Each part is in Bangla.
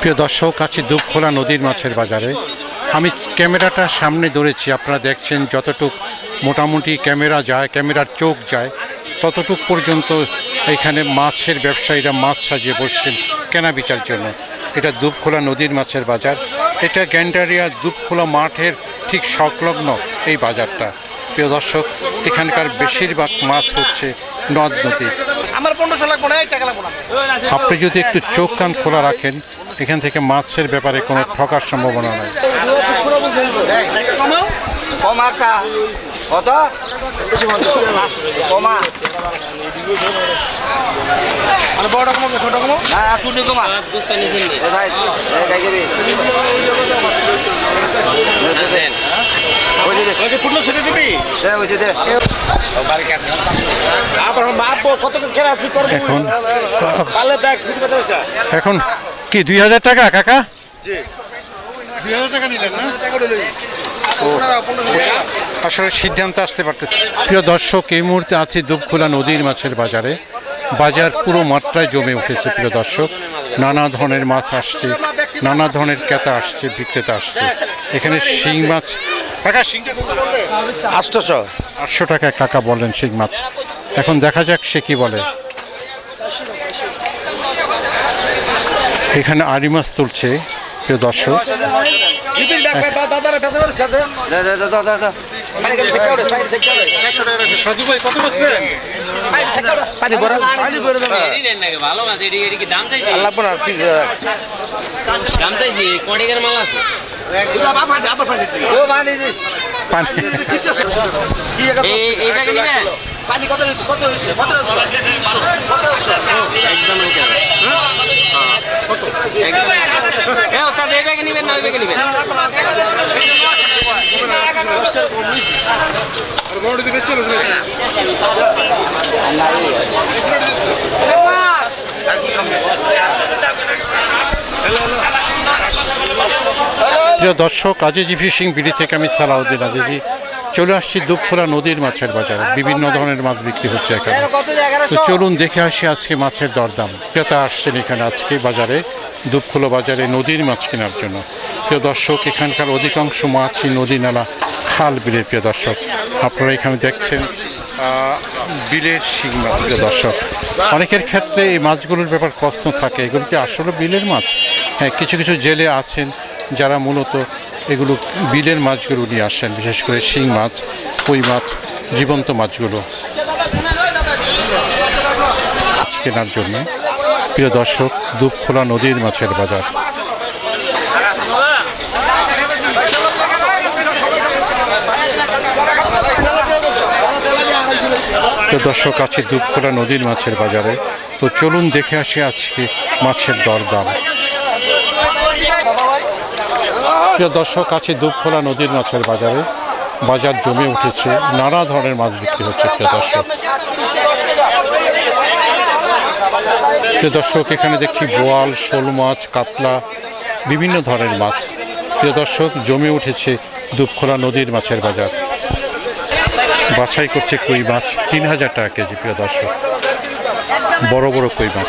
প্রিয় দর্শক, আছি দুপখোলা নদীর মাছের বাজারে। আমি ক্যামেরাটা সামনে ধরেছি, আপনারা দেখছেন যতটুক মোটামুটি ক্যামেরা যায়, ক্যামেরার চোখ যায়, ততটুক পর্যন্ত এখানে মাছের ব্যবসায়ীরা মাছ সাজিয়ে বসছেন কেনা বিচার জন্য। এটা দুপখোলা নদীর মাছের বাজার। এটা গ্যান্ডারিয়া দুপখোলা মাঠের ঠিক সংলগ্ন এই বাজারটা। প্রিয় দর্শক এখানকার বেশিরভাগ মাছ হচ্ছে নদ নদী। আমার পনেরোশো লাগবো না টাকা লাগবো না। আপনি যদি একটু চোখ কান খোলা রাখেন এখান থেকে মাছের ব্যাপারে কোনো ঠকার সম্ভাবনা নেই। কত? কমা। মানে বড় কমা ছোট কমা না ছোট কমা। কোথায় গাই গেবি ওই যে পূর্ণ ছেড়ে দিবি? দে ওই যে দে আবার মাপ কত খেলা তুই করবি এখন? কি দুই হাজার টাকা কাকা? দুই হাজার টাকা নিলেন না? আসলে সিদ্ধান্ত আসতে পারতেছে। প্রিয় দর্শক এই মুহূর্তে আছি দুপখোলা নদীর মাছের বাজারে। বাজার পুরো মাত্রায় জমে উঠেছে প্রিয় দর্শক। নানা ধরনের মাছ আসছে নানা ধরনের ক্রেতা আসছে বিক্রেতা আসছে। এখানে শিং মাছ। কাকা শিংটা আটশোশো আটশো। টাকায় কাকা বলেন শিং মাছ। এখন দেখা যাক সে কি বলে। এখানে আড়ি মাছ তুলছে। প্রিয় দর্শক পানি কত কত কত কত দিকে চলে যাবে প্রিয় দর্শক আজিজি ফিশিং বিড়ি থেকে আমি সালাউদ্দিন আজিজি। চলে আসছি দুপখোলা নদীর মাছের বাজারে। বিভিন্ন ধরনের মাছ বিক্রি হচ্ছে এখানে। তো চলুন দেখে আসি আজকে মাছের দরদাম। ক্রেতা আসছেন এখানে আজকে বাজারে দুপখোলা বাজারে নদীর মাছ কেনার জন্য। প্রিয় দর্শক এখানকার অধিকাংশ মাছই নদী নালা খাল বিলের প্রিয় দর্শক। আপনারা এখানে দেখছেন বিলের শিং মাছ প্রিয় দর্শক। অনেকের ক্ষেত্রে এই মাছগুলোর ব্যাপার প্রশ্ন থাকে এগুলো কি আসলে বিলের মাছ? হ্যাঁ কিছু কিছু জেলে আছেন যারা মূলত এগুলো বিলের মাছগুলো নিয়ে আসেন, বিশেষ করে শিং মাছ, কই মাছ, জীবন্ত মাছগুলো মাছ কেনার জন্য। প্রিয় দর্শক, দুপখোলা নদীর মাছের বাজার। দর্শক, আছে দুপখোলা নদীর মাছের বাজারে। তো চলুন দেখে আসি আজকে মাছের দরদাম। প্রিয় দর্শক, আছে দুপখোলা নদীর মাছের বাজারে। বাজার জমে উঠেছে, নানা ধরনের মাছ বিক্রি হচ্ছে, প্রিয় দর্শক। প্রিয় দর্শক, এখানে দেখছি বোয়াল, শোল মাছ, কাতলা, বিভিন্ন ধরনের মাছ। প্রিয় দর্শক, জমে উঠেছে দুপখোলা নদীর মাছের বাজার। বাছাই করছে কই মাছ, তিন হাজার টাকা কেজি, প্রিয় দর্শক। বড় বড় কই মাছ।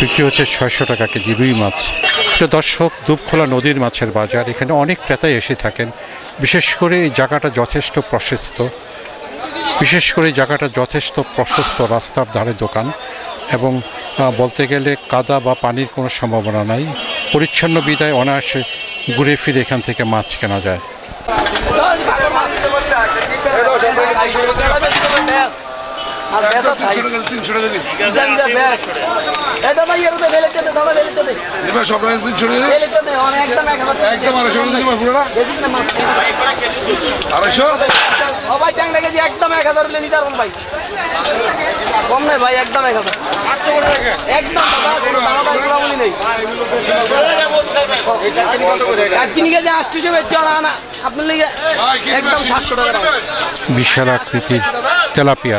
বিক্রি হচ্ছে ছয়শো টাকা কেজি রুই মাছ। প্রিয় দর্শক দুপখোলা নদীর মাছের বাজার, এখানে অনেক ক্রেতাই এসে থাকেন। বিশেষ করে এই জায়গাটা যথেষ্ট প্রশস্ত। বিশেষ করে জায়গাটা যথেষ্ট প্রশস্ত রাস্তার ধারে দোকান এবং বলতে গেলে কাদা বা পানির কোনো সম্ভাবনা নাই। পরিচ্ছন্ন বিদায়, অনায়াসে ঘুরে ফিরে এখান থেকে মাছ কেনা যায়। আর এটা ভাই এর তো দাদা দে। এবার সব তিনশো টাকা দে অনেক একদম একদম আড়াইশো টাকা দিন পুরোটা। বেশি না মাছ আড়াইশো? ও ভাই ট্যাংরা কেজি একদম এক হাজার হলে নিতে পারবেন ভাই। কম নেই ভাই একদম এক হাজার। একদম দাদা কোনো দাম দাম গুলাগুলি নেই। এক কিনি কেজি আটশো বেচছে না না আপনার লিগে একদম সাতশো টাকা দাম। বিশাল আকৃতির তেলাপিয়া।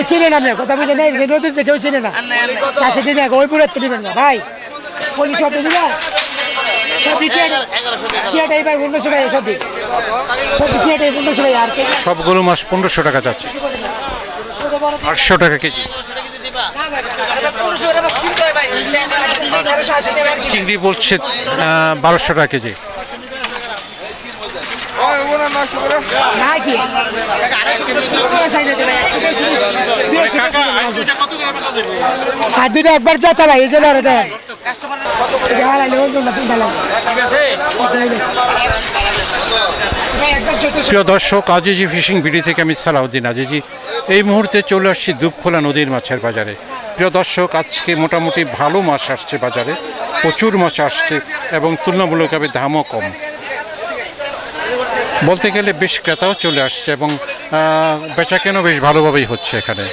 কেউ চিনে না আপনার কথা বুঝে নেই নদীতে কেউ চিনে না। চাষি দিনে ওই পুরের তো দিবেন না। ভাই পলি সব কে? সবগুলো মাছ পনেরোশো টাকা যাচ্ছে। আটশো টাকা কেজি। চিংড়ি বলছে বারোশো টাকা কেজি। আর দুটো একবার এই যে হারাইলে ওই জন্য প্রিয় দর্শক আজিজি ফিশিং বিডি থেকে আমি সালাউদ্দিন আজিজি। এই মুহূর্তে চলে আসছি দুপখোলা নদীর মাছের বাজারে। প্রিয় দর্শক আজকে মোটামুটি ভালো মাছ আসছে বাজারে প্রচুর মাছ আসছে এবং তুলনামূলকভাবে দামও কম। বলতে গেলে বেশ ক্রেতাও চলে আসছে এবং আহ, বেচাকেনাও বেশ ভালোভাবেই হচ্ছে এখানে।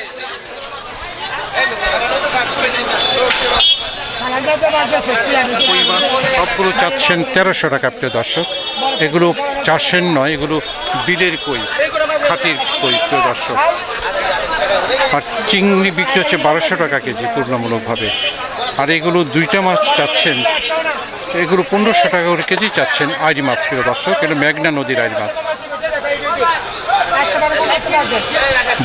সবগুলো চাচ্ছেন তেরোশো টাকা প্রিয় দর্শক। এগুলো চাষের নয় এগুলো বিলের কই খাতির কই প্রিয় দর্শক। আর চিংড়ি বিক্রি হচ্ছে বারোশো টাকা কেজি তুলনামূলকভাবে। আর এগুলো দুইটা মাছ চাচ্ছেন এগুলো পনেরোশো টাকা করে কেজি চাচ্ছেন আইরি মাছ প্রিয় দর্শক। এটা মেঘনা নদীর আইরি মাছ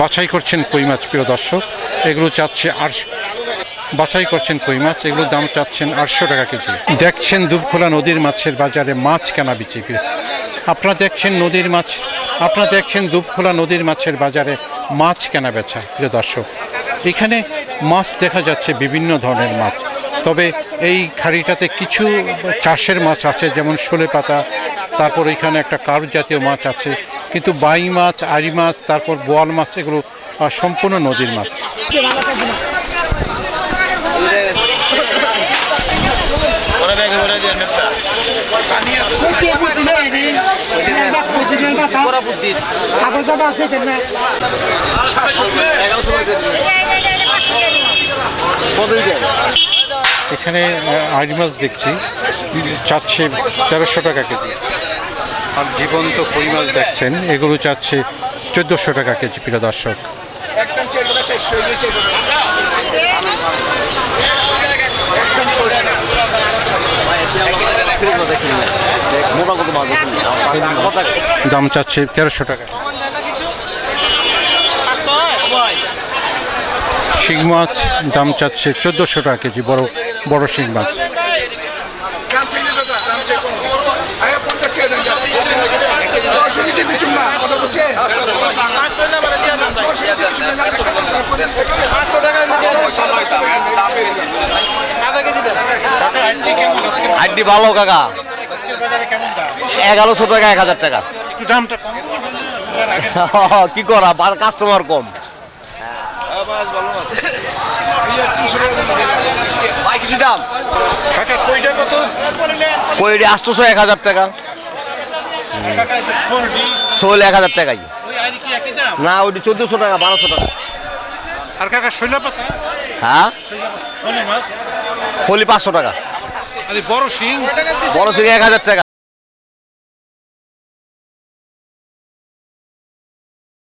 বাছাই করছেন কই মাছ, প্রিয় দর্শক। এগুলো চাচ্ছে আর বাছাই করছেন কই মাছ, এগুলোর দাম চাচ্ছেন আটশো টাকা কেজি। দেখছেন দুবখোলা নদীর মাছের বাজারে মাছ কেনা বিচি আপনারা দেখছেন নদীর মাছ, আপনারা দেখছেন দুবখোলা নদীর মাছের বাজারে মাছ কেনা বেচা, প্রিয় দর্শক। এখানে মাছ দেখা যাচ্ছে বিভিন্ন ধরনের মাছ। তবে এই খাড়িটাতে কিছু চাষের মাছ আছে, যেমন শোলে পাতা, তারপর এখানে একটা কার জাতীয় মাছ আছে, কিন্তু বাই মাছ, আড়ি মাছ, তারপর বোয়াল মাছ, এগুলো সম্পূর্ণ নদীর মাছ। না এখানে আড়ি মাছ দেখছি। চাচ্ছে তেরোশো টাকা কেজি। আর জীবন্ত কই মাছ দেখছেন এগুলো চাচ্ছে চোদ্দোশো টাকা কেজি প্রিয় দর্শক। দাম চাচ্ছে তেরোশো টাকা। শিং মাছ দাম চাচ্ছে চোদ্দোশো টাকা কেজি বড় বড় শিং মাছ হাড্ডি ভালো কাকা। এগারোশো টাকা এক হাজার টাকা। একটু দামটা কম কি করা কাস্টমার কম। কিছু দাম? কইটা আটশোশো এক হাজার টাকা। শোল এক হাজার টাকাই। কি না ওইটি চোদ্দোশো টাকা বারোশো টাকা। আর কাকা শৈলা পাতা হ্যাঁ ফলি পাঁচশো টাকা। বড় সিং বড় সিং এক হাজার টাকা।